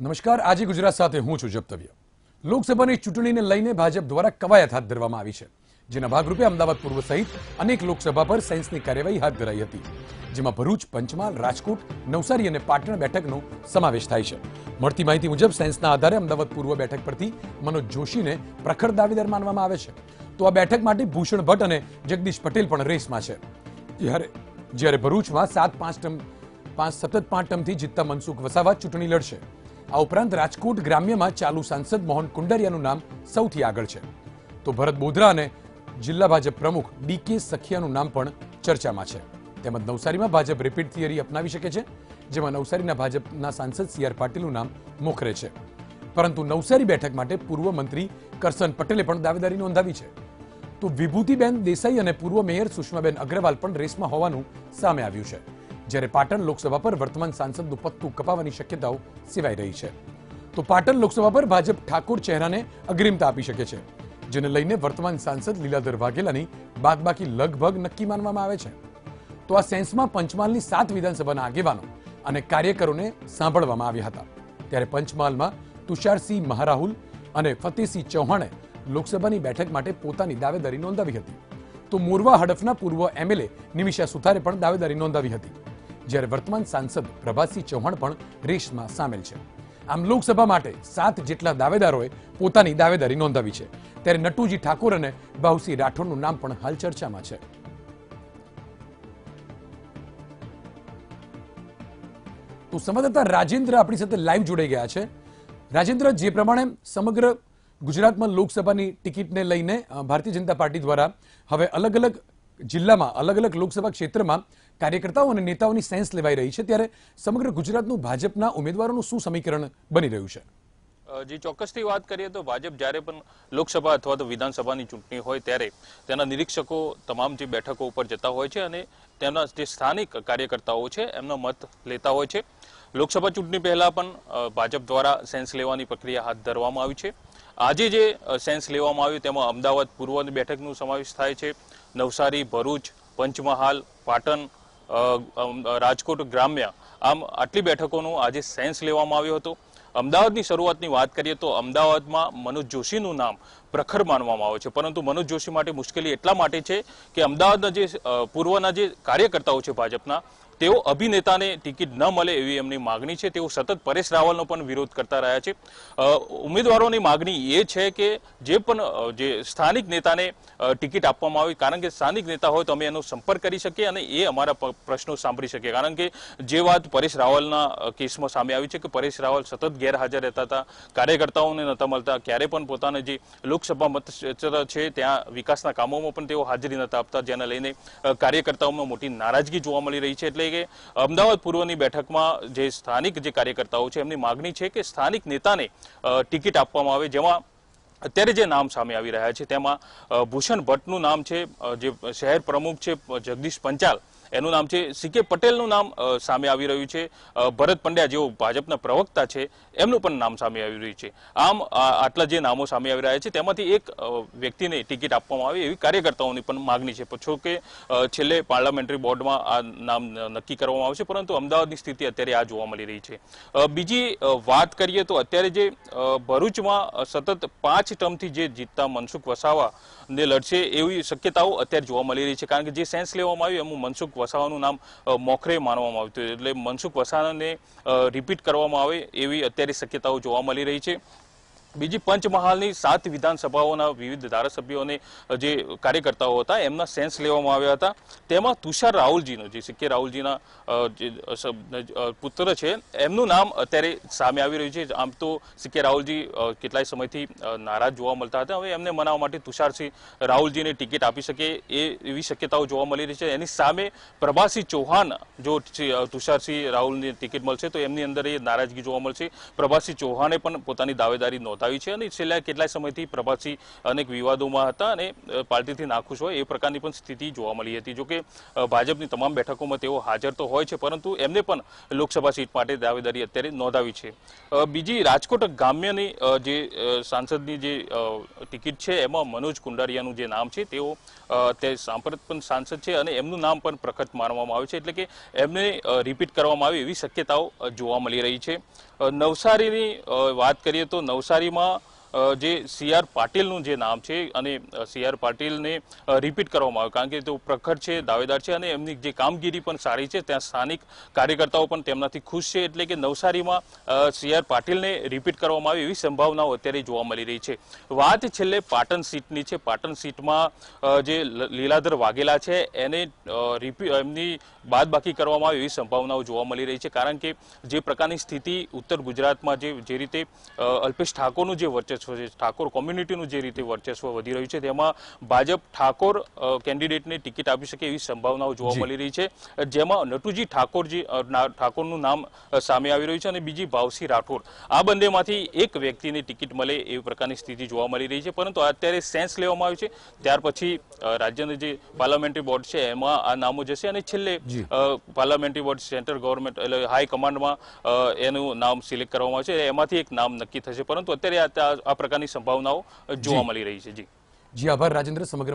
નમસ્કાર. આજે ગુજરાત સાથે હું છું જપ્તવ્ય લોકસભાની ચૂંટણીને લઈને ભાજપ દ્વારા કવાયત હાથ ધરવામાં આવી છે, જેના ભાગરૂપે અમદાવાદ પૂર્વ સહિત અનેક લોકસભા પર સેન્સની કાર્યવાહી હાથ ધરાઈ હતી, જેમાં ભરૂચ, પંચમહાલ, રાજકોટ, નવસારી અને પાટણ બેઠકનો સમાવેશ થાય છે. મળતી માહિતી મુજબ સેન્સના આધારે અમદાવાદ પૂર્વ બેઠક પરથી મનોજ જોશીને પ્રખર દાવેદાર માનવામાં આવે છે. તો આ બેઠક માટે ભૂષણ ભટ્ટ અને જગદીશ પટેલ પણ રેસમાં છે. જ્યારે જ્યારે ભરૂચમાં સાત પાંચ ટર્મ પાંચ સતત પાંચ ટર્મથી જીતતા મનસુખ વસાવા ચૂંટણી લડશે. આ ઉપરાંત રાજકોટ ગ્રામ્યમાં ચાલુ સાંસદ મોહન કુંડરિયાનું નામ સૌથી આગળ છે. તો ભરત બોધરા અને જિલ્લા ભાજપ પ્રમુખ ડીકે સખિયાનું નામ પણ ચર્ચામાં છે. તેમજ નવસારીમાં ભાજપ રિપીટ થિયરી અપનાવી શકે છે, જેમાં નવસારીના ભાજપના સાંસદ સી આર પાટીલનું નામ મોખરે છે. પરંતુ નવસારી બેઠક માટે પૂર્વ મંત્રી કરસન પટેલે પણ દાવેદારી નોંધાવી છે. તો વિભૂતિબેન દેસાઈ અને પૂર્વ મેયર સુષ્માબેન અગ્રવાલ પણ રેસમાં હોવાનું સામે આવ્યું છે. જ્યારે પાટણ લોકસભા પર વર્તમાન સાંસદનું પત્તું કપાવવાની શક્યતાઓ સેવાઈ રહી છે. તો પાટણ લોકસભા પર ભાજપ ઠાકોર ચહેરાને અગ્રિમતા આપી શકે છે, જેને લઈને વર્તમાન સાંસદ લીલાધર વાઘેલાની બાદબાકી લગભગ નક્કી માનવામાં આવે છે. તો આ સેન્સમાં પંચમહાલની સાત વિધાનસભાના આગેવાનો અને કાર્યકરોને સાંભળવામાં આવ્યા હતા. ત્યારે પંચમહાલમાં તુષારસિંહ મહારાહુલ અને ફતેહસિંહ ચૌહાણે લોકસભાની બેઠક માટે પોતાની દાવેદારી નોંધાવી હતી. તો મોરવા હડફના પૂર્વ એમએલએ નિમિષા સુથારે પણ દાવેદારી નોંધાવી હતી. જ્યારે વર્તમાન સાંસદ પ્રભાસિંહ ચૌહાણ પણ રેસમાં સામેલ છે. આમ લોકસભા માટે સાત જેટલા દાવેદારોએ પોતાની દાવેદારી નોંધાવી છે. ત્યારે નટુજી ઠાકોર અને બાહુસિંહ રાઠોડનું નામ પણ હાલ ચર્ચામાં છે. તો સંવાદદાતા રાજેન્દ્ર આપણી સાથે લાઈવ જોડાઈ ગયા છે. રાજેન્દ્ર, જે પ્રમાણે સમગ્ર ગુજરાતમાં લોકસભાની ટિકિટને લઈને ભારતીય જનતા પાર્ટી દ્વારા હવે અલગ અલગ જિલ્લામાં અલગ અલગ લોકસભા ક્ષેત્રમાં કાર્યકર્તાઓ અને નેતાઓની સેન્સ લેવાઈ રહી છે ત્યારે સમગ્ર ગુજરાતનું ભાજપના ઉમેદવારોનું શું સમીકરણ બની રહ્યું છે? જે, ચોક્કસથી વાત કરીએ તો ભાજપ જ્યારે પણ લોકસભા અથવા તો વિધાનસભાની ચૂંટણી હોય ત્યારે તેના નિરીક્ષકો તમામ જે બેઠકો ઉપર જતા હોય છે અને તેમના જે સ્થાનિક કાર્યકર્તાઓ છે એમનો મત લેતા હોય છે. લોકસભા ચૂંટણી પહેલાં પણ ભાજપ દ્વારા સેન્સ લેવાની પ્રક્રિયા હાથ ધરવામાં આવી છે. આજે જે સેન્સ લેવામાં આવ્યું તેમાં અમદાવાદ પૂર્વની બેઠકનું સમાવેશ થાય છે. નવસારી, ભરૂચ, પંચમહાલ, પાટણ રાજકોટ, ગ્રામ્ય આમ આટલી બેઠકોનું આજે સેન્સ લેવામાં આવ્યો હતો. અમદાવાદની શરૂઆતની વાત કરીએ તો અમદાવાદમાં મનોજ જોશીનું નામ પ્રખર માનવામાં આવે છે. પરંતુ મનોજ જોશી માટે મુશ્કેલી એટલા માટે છે કે અમદાવાદના જે પૂર્વના જે કાર્યકર્તાઓ છે ભાજપના, તેઓ અભિનેતાને ટિકિટ ન મળે એવી એમની માગણી છે. તેઓ સતત પરેશ રાવલનો પણ વિરોધ કરતા રહ્યા છે. ઉમેદવારોની માગણી એ છે કે જે પણ જે સ્થાનિક નેતાને ટિકિટ આપવામાં આવે, કારણ કે સ્થાનિક નેતા હોય તો અમે એનો સંપર્ક કરી શકીએ અને એ અમારા પ્રશ્નો સાંભળી શકીએ. કારણ કે જે વાત પરેશ રાવલના કેસમાં સામે આવી છે કે પરેશ રાવલ સતત ગેરહાજર રહેતા હતા, કાર્યકર્તાઓને નહોતા મળતા, ક્યારે પણ પોતાના જે લોકસભા મતક્ષેત્ર છે, ત્યાં વિકાસના કામોમાં પણ તેઓ હાજરી નતા આપતા, જેને લઈને કાર્યકર્તાઓમાં મોટી નારાજગી જોવા મળી રહી છે. એટલે કે અમદાવાદ પૂર્વની બેઠકમાં જે સ્થાનિક જે કાર્યકર્તાઓ છે, એમની માગણી છે કે સ્થાનિક નેતાને ટિકિટ આપવામાં આવે, જેમાં અત્યારે જે નામ સામે આવી રહ્યા છે, તેમાં ભૂષણ ભટ્ટનું નામ છે જે શહેર પ્રમુખ છે જગદીશ પંચાલ. એનું નામ છે સીકે પટેલનું નામ સામે આવી રહ્યું છે. ભરત પંડ્યા જેઓ ભાજપના પ્રવક્તા છે, એમનું પણ નામ સામે આવી રહ્યું છે. આમ આટલા જે નામો સામે આવી રહ્યા છે, તેમાંથી એક વ્યક્તિને ટિકિટ આપવામાં આવે એવી કાર્યકર્તાઓની પણ માગણી છે. પછી કે છેલ્લે પાર્લામેન્ટરી બોર્ડમાં આ નામ નક્કી કરવામાં આવશે, પરંતુ અમદાવાદની સ્થિતિ અત્યારે આ જોવા મળી રહી છે. બીજી વાત કરીએ તો અત્યારે જે ભરૂચમાં સતત પાંચ ટર્મથી જે જીતતા મનસુખ વસાવા ને લડશે એવી શક્યતાઓ અત્યારે જોવા મળી રહી છે. કારણ કે જે સેન્સ લેવામાં આવ્યું, એમાં મનસુખ વસાવાનું નામ મોખરે માનવામાં આવતું હતું. એટલે મનસુખ વસાવાને રિપીટ કરવામાં આવે એવી અત્યારે શક્યતાઓ જોવા મળી રહી છે બીજી પંચમહાલની સાત વિધાનસભાઓના વિવિધ ધારાસભ્યોને જે કાર્યકર્તાઓ હતા, એમના સેન્સ લેવામાં આવ્યા હતા. તેમાં તુષાર રાહુલજીનો, જે સિક્કે રાહુલજીના જે પુત્ર છે, એમનું નામ અત્યારે સામે આવી રહ્યું છે. આમ તો સિક્કે રાહુલજી કેટલાય સમયથી નારાજ જોવા મળતા હતા. હવે એમને મનાવવા માટે તુષારસિંહ રાહુલજીને ટિકિટ આપી શકે એ, એવી શક્યતાઓ જોવા મળી રહી છે. એની સામે પ્રભાસિંહ ચૌહાણ, જો તુષારસિંહ રાહુલની ટિકિટ મળશે, તો એમની અંદર એ નારાજગી જોવા મળશે. પ્રભાસિંહ ચૌહાણે પણ પોતાની દાવેદારી નોંધાવી છે અને છેલ્લા કેટલાય સમયથી પ્રભાસી અનેક વિવાદોમાં હતા અને પાર્ટીથી નાખુશ હોય એ પ્રકારની પણ સ્થિતિ જોવા મળી હતી. જોકે ભાજપની તમામ બેઠકોમાં તેઓ હાજર તો હોય છે, પરંતુ એમને પણ લોકસભા સીટ માટે દાવેદારી અત્યારે નોંધાવી છે. બીજી રાજકોટ ગામ્યની જે સાંસદની જે ટિકિટ છે, એમાં મનોજ કુંડારિયાનું જે નામ છે, તેઓ તે સાંપ્રત પણ સાંસદ છે અને એમનું નામ પણ પ્રખત માનવામાં આવે છે. એટલે કે એમને રિપીટ કરવામાં આવે એવી શક્યતાઓ જોવા મળી રહી છે. નવસારીની વાત કરીએ તો નવસારીમાં જે સી આર પાટીલનું જે નામ છે અને સી આર પાટીલને રિપીટ કરવામાં આવ્યું કારણ કે તેઓ પ્રખર છે, દાવેદાર છે અને એમની જે કામગીરી પણ સારી છે, ત્યાં સ્થાનિક કાર્યકર્તાઓ પણ તેમનાથી ખુશ છે એટલે કે નવસારીમાં સી આર પાટીલને રિપીટ કરવામાં આવે એવી સંભાવનાઓ અત્યારે જોવા મળી રહી છે. વાત છેલ્લે પાટણ સીટની છે. પાટણ સીટમાં જે લીલાધર વાઘેલા છે, એને રિપી એમની બાદબાકી કરવામાં આવે એવી સંભાવનાઓ જોવા મળી રહી છે. કારણ કે જે પ્રકારની સ્થિતિ ઉત્તર ગુજરાતમાં જે જે રીતે અલ્પેશ ઠાકોરનું જે વર્ચસ્વ છે ઠાકોર કોમ્યુનિટીનું જે રીતે વર્ચસ્વ વધી રહ્યું છે તેમાં ભાજપ ઠાકોર કેન્ડિડેટને ટિકિટ આપી શકે એવી સંભાવનાઓ જોવા મળી રહી છે. જેમાં નટુજી ઠાકોરજી ઠાકોરનું નામ સામે આવી રહ્યું છે અને બીજી ભાવસી રાઠોડ. આ બંનેમાંથી એક વ્યક્તિને ટિકિટ મળે એવી પ્રકારની સ્થિતિ જોવા મળી રહી છે. પરંતુ અત્યારે સેન્સ લેવામાં આવ્યું છે. ત્યાર પછી રાજ્યની જે પાર્લામેન્ટરી બોર્ડ છે એમાં આ નામો જશે અને છેલ્લે. પાર્લામેન્ટરી બોર્ડ સેન્ટ્રલ ગવર્મેન્ટ એટલે હાઈ કમાન્ડમાં એનું નામ સિલેક્ટ કરવામાં આવશે. એમાંથી એક નામ નક્કી થશે. પરંતુ અત્યારે આ- આ પ્રકારની સંભાવનાઓ જોવા મળી રહી છે. જી. જી આભાર રાજેન્દ્ર સમગ્ર